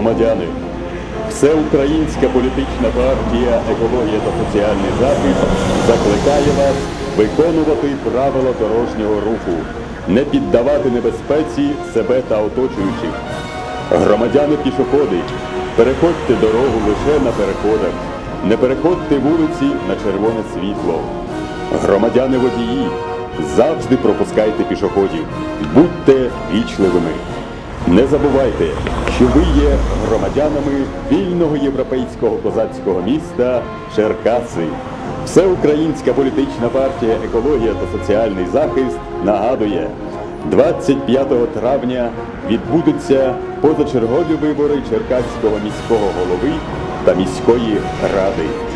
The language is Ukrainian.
громадяни. Всеукраїнська політична партія Екологія та соціальний захист закликає вас виконувати правила дорожнього руху, не піддавати небезпеці себе та оточуючих. Громадяни пішоходи, переходьте дорогу лише на переходах, не переходьте вулиці на червоне світло. Громадяни водії, завжди пропускайте пішоходів, будьте вічливими. Не забувайте, що ви є громадянами вільного європейського козацького міста Черкаси. Всеукраїнська політична партія Екологія та соціальний захист нагадує, 25 травня відбудуться позачергові вибори Черкаського міського голови та міської ради.